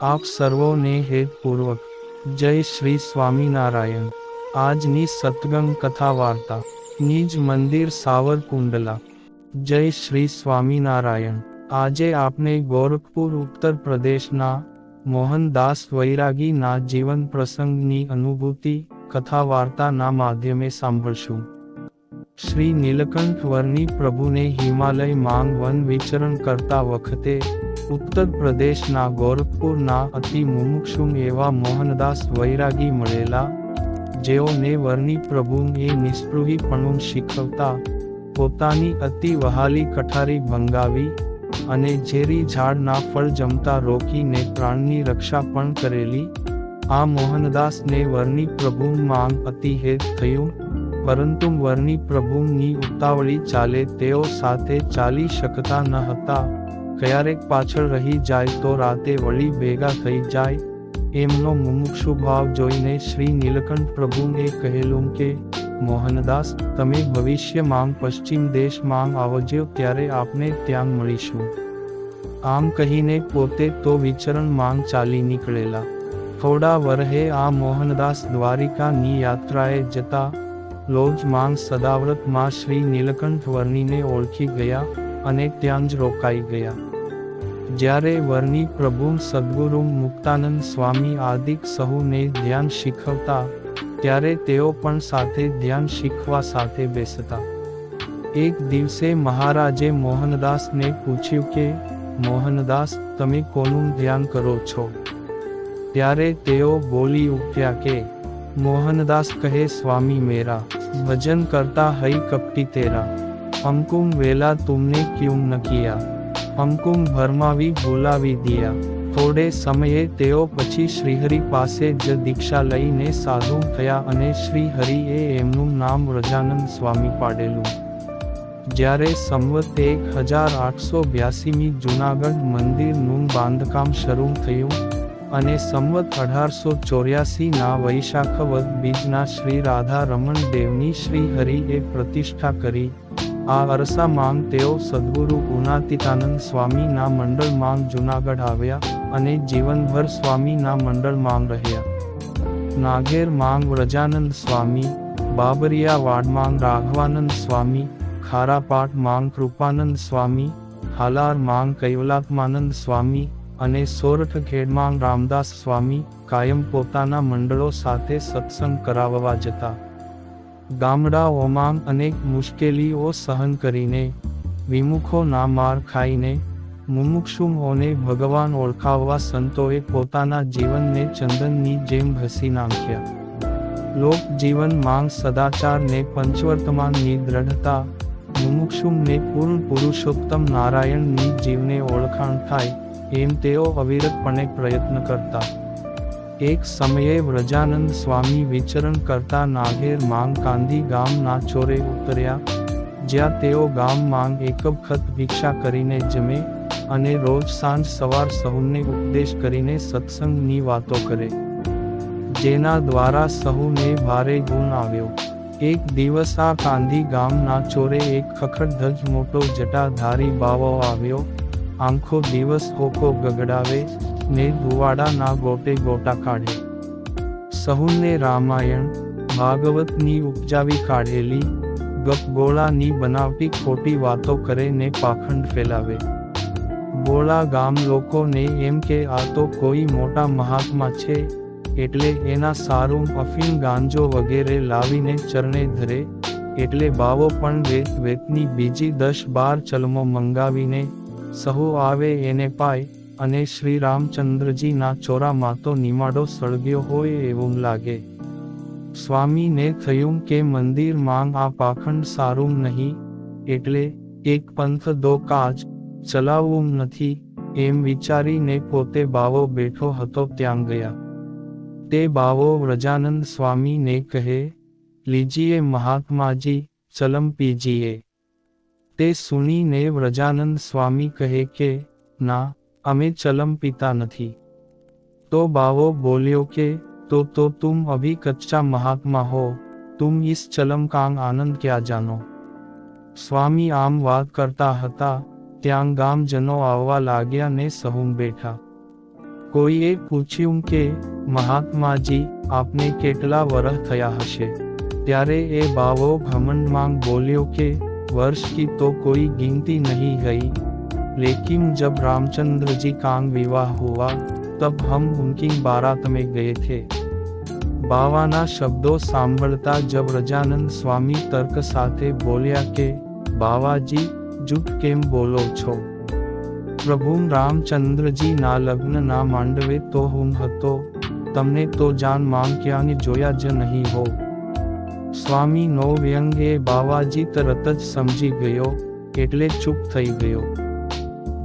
આપ સર્વોને હેતપૂર્વક જય શ્રી સ્વામિનારાયણ. આજની સતગંગ કથા વાર્તા. નિજ મંદિર સાવરકુંડલા. જય શ્રી સ્વામિનારાયણ. આજે આપણે ગોરખપુર ઉત્તર પ્રદેશના મોહનદાસ વૈરાગીના જીવન પ્રસંગની અનુભૂતિ, કથા વાર્તાના માધ્યમે સાંભળશું. શ્રી નીલકંઠ વર્ણી પ્રભુને હિમાલય માંગ વન વિચરણ કરતા વખતે ઉત્તર પ્રદેશના ગોરખપુરના અતિ મુમુક્ષુમ એવા મોહનદાસ વૈરાગી મળેલા, જેઓને વર્ણી પ્રભુએ નિસ્પૃહીપણું શીખવતા, પોતાની અતિ વહાલી કઠારી ભંગાવી અને ઝેરી ઝાડના ફળ જમતા રોકીને પ્રાણની રક્ષા પણ કરેલી, આ મોહનદાસને વર્ણી પ્રભુ માંગ અતિ હેત થયું, પરંતુ વર્ણી પ્રભુની ઉતાવળી ચાલે તેઓ સાથે ચાલી શકતા ન હતા. ક્યારેક પાછળ રહી જાય તો રાતે વળી ભેગા થઈ જાય. એમનો મુમુક્ષુ ભાવ જોઈને શ્રી નીલકંઠ પ્રભુએ કહેલું કે, મોહનદાસ, તમે ભવિષ્ય માંગ પશ્ચિમ દેશમાં આવજો ત્યારે આપને ત્યાં મળીશું. આમ કહીને પોતે તો વિચરણ માંગ ચાલી નીકળેલા. થોડા વરહે આ મોહનદાસ દ્વારિકાની યાત્રાએ જતા, લોજ સદાવ્રતમાં શ્રી નીલકંઠ વર્ણીને ઓળખી ગયા. અને ત્યાં જ રોકાઈ ગયા. જ્યારે વર્ણી પ્રભુ સદગુરુ મુક્તાનંદ સ્વામી આદિક સહુને ધ્યાન શીખવતા, ત્યારે તેઓ પણ સાથે ધ્યાન શીખવા સાથે બેસતા. એક દિવસે મહારાજે મોહનદાસને પૂછ્યું કે, મોહનદાસ, તમે કોનું ધ્યાન કરો છો? ત્યારે તેઓ બોલી ઉઠ્યા કે, મોહનદાસ કહે, સ્વામી મેરા, ભજન કરતા હઈ કપટી તેરા. હમકુમ વેલા તુમને ક્યું ન કિયા હમકુમ ભરમાવી બોલાવી દિયા થોડે સમયે તેઓ પછી શ્રીહરિ પાસે જ દીક્ષા લઈને સાધુ થયા અને શ્રીહરિએ એમનું નામ રજાનંદ સ્વામી પાડેલું જ્યારે સંવત એક હજાર આઠસો બ્યાસીમી જૂનાગઢ મંદિરનું બાંધકામ શરૂ થયું અને સંવત અઢારસો ચોર્યાસીના વૈશાખ વદ બીજના શ્રી રાધા રમણ દેવની શ્રી હરિએ પ્રતિષ્ઠા કરી આ અરસા માંગ તેઓ સદગુરુ ગુણાતીતાનંદ સ્વામીના મંડળ માંગ જૂનાગઢ આવ્યા અને જીવનભર સ્વામીના મંડળ માંગ રહ્યા. નાગેર માંગ વ્રજાનંદ સ્વામી, બાબરિયા વાડ માંગ રાઘવાનંદ સ્વામી, ખારાપાટ માંગ કૃપાનંદ સ્વામી, હાલાર માંગ કૈવલાત્માનંદ સ્વામી અને સોરઠ ખેડમાંગ રામદાસ સ્વામી કાયમ પોતાના મંડળો સાથે સત્સંગ કરાવવા જતા. ગામડાઓમાં અનેક મુશ્કેલીઓ સહન કરીને વિમુખોના માર ખાઈને મુમુક્ષુઓને ભગવાન ઓળખાવવા સંતોએ પોતાના જીવનને ચંદનની જેમ ઘસી નાખ્યા. લોક જીવન માંગ સદાચારને પંચવર્તમાનની દ્રઢતા, મુમુક્ષુમને પૂર્ણ પુરુષોત્તમ નારાયણની જીવને ઓળખાણ થાય, એમ તેઓ અવિરતપણે પ્રયત્ન કરતા. એક સમયે વ્રજાનંદ સ્વામી વિચરણ કરતા નાગેર માંગ કાંદી ગામના ચોરે ઉતર્યા, જ્યાં તેઓ ગામ માંગ એક વખત ભિક્ષા કરીને જમે અને રોજ સાંજ સવાર સહુને ઉપદેશ કરીને સત્સંગની વાતો કરે. જેના દ્વારા સહુને ભારે ગુણ આવ્યો. એક દિવસ આ કાંધી ગામના ચોરે એક ખખડધજ મોટો જટાધારી બાવો આવ્યો, આંખો દિવસ હોકો ગગડાવે ને ધુવાડાના ગોટે ગોટા કાઢે. સહુને રામાયણ, ભાગવતની ઉપજાવી કાઢેલી ગપગોળાની બનાવટી ખોટી વાતો કરે ને પાખંડ ફેલાવે. બોળા ગામ લોકોને એમ કે, આ તો કોઈ મોટા મહાત્મા છે, એટલે એના સારું અફીમ ગાંજો વગેરે લાવીને ચરણે ધરે, એટલે બાવો પણ વેત વેતની બીજી દસ બાર ચલમો મંગાવીને, સહુ આવે એને પાય અને શ્રી રામચંદ્રજીના ચોરામાં તો નિમાડો સળગ્યો હોય એવું લાગે. સ્વામીને થયું કે મંદિર માંગ આ પાખંડ સારું નહીં, એટલે એક પંથ દો કાજ, ચલાવવું નથી, એમ વિચારીને પોતે બાવો બેઠો હતો ત્યાં ગયા. તે બાવો વ્રજાનંદ સ્વામીને કહે, લીજીએ મહાત્માજી ચલમ પીજીએ તે સુનીને વ્રજાનંદ સ્વામી કહે કે, ના અમે ચલમ પીતા નથી તો બાવો બોલ્યો કે તો તો તુમ અભી કચ્ચા મહાત્મા હો તુમ ઇસ ચલમ કાંગ આનંદ ક્યાં જાનો સ્વામી આમ વાત કરતા હતા ત્યાં ગામજનો આવવા લાગ્યા ને સહુમ બેઠા કોઈએ પૂછ્યું કે મહાત્માજી આપને કેટલા વરહ થયા હશે ત્યારે એ બાવો ઘમંડમાં બોલ્યો કે वर्ष की तो कोई गिनती नहीं गई लेकिन जब रामचंद्र जी का विवाह हुआ तब हम उनकी बारात में गए थे બાવાના શબ્દો સાંભળતા જબ રજાનંદ સ્વામી તર્ક સાથે બોલ્યા કે બાવાજી જૂઠ કેમ બોલો છો પ્રભુ રામચંદ્રજી ના લગ્ન ના માંડવે તો હું હતો તમને તો જાન માંગ ક્યાંય જોયા જ નહીં હો સ્વામી નો વ્યંગ એ બાવાજી તરત જ સમજી ગયો એટલે ચૂપ થઈ ગયો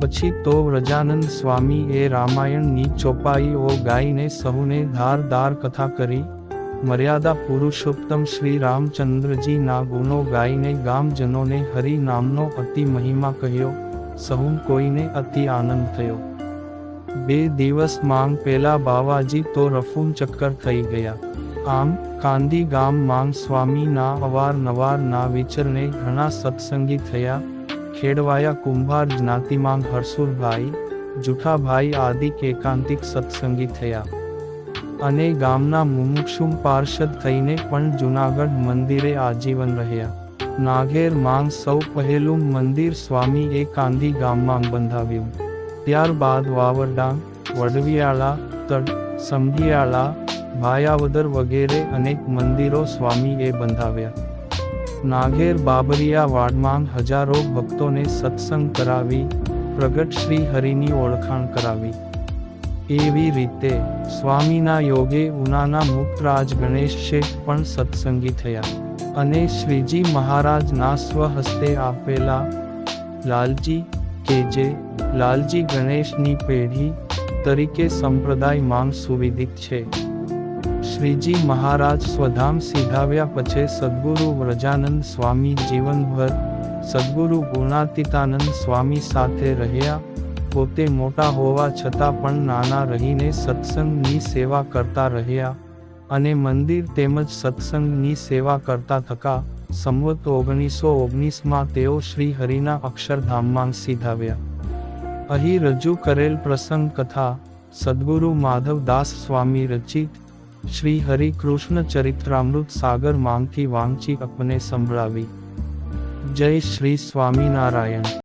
પછી તો વ્રજાનંદ સ્વામી એ રામાયણની ચોપાઈઓ ગાઈને સહુને ધારદાર કથા કરી, મર્યાદા પુરુષોત્તમ શ્રી રામચંદ્રજીના ગુણો ગાઈને ગામજનોને હરિ નામનો અતિ મહિમા કહ્યો, સહુ કોઈને અતિ આનંદ થયો. બે દિવસ માંગ પેલા બાવાજી તો રફૂમ ચક્કર થઈ ગયા. આમ, કાંદી ગામ માંગ સ્વામીના અવારનવારના વિચરને ઘણા સત્સંગી થયા ખેડવાયા કુંભાર જ્ઞાતિમાં હરસુરભાઈ જુઠાભાઈ આદિ એકાંતિક સત્સંગી થયા. અને ગામના મુમુક્ષુમ પાર્ષદ થઈને પણ જુનાગઢ મંદિરે આજીવન રહ્યા. નાગેર માંગ સૌ પહેલું મંદિર સ્વામી એ કાંદી ગામમાં બંધાવ્યું. ત્યારબાદ વાવરડાંગ વડવિયાળા તડ સમઢિયાળા ભાયાવદર વગેરે અનેક મંદિરો સ્વામીએ બંધાવ્યા. નાગેર બાબરિયા વાડમાં હજારો ભક્તોને સત્સંગ કરાવી, પ્રગટ શ્રી હરિની ઓળખાણ કરાવી. એવી રીતે સ્વામીના યોગે ઉનાના મુક્તરાજ ગણેશ શેઠ પણ સત્સંગી થયા અને શ્રીજી મહારાજના સ્વહસ્તે આપેલા લાલજી કે લાલજી ગણેશની પેઢી તરીકે સંપ્રદાય માંગ સુવિદિત છે. શ્રીજી મહારાજ સ્વધામ સીધાવ્યા પછી સદગુરુ વ્રજાનંદ સ્વામી જીવનભર સદગુરુ ગુણાતીતાનંદ સ્વામી સાથે રહ્યા. પોતે મોટા હોવા છતાં પણ નાના રહીને સત્સંગની સેવા કરતા રહ્યા અને મંદિર તેમજ સત્સંગની સેવા કરતા થકા. સંવત ઓગણીસો ઓગણીસમાં તેઓ શ્રી હરિના અક્ષરધામમાં સીધાવ્યા અહીં રજૂ કરેલ પ્રસંગ કથા સદગુરુ માધવદાસ સ્વામી રચિત શ્રી હરિ કૃષ્ણ ચરિત્રામૃત સાગર માંગથી વાંચી આપને સંભળાવી. જય શ્રી સ્વામિનારાયણ.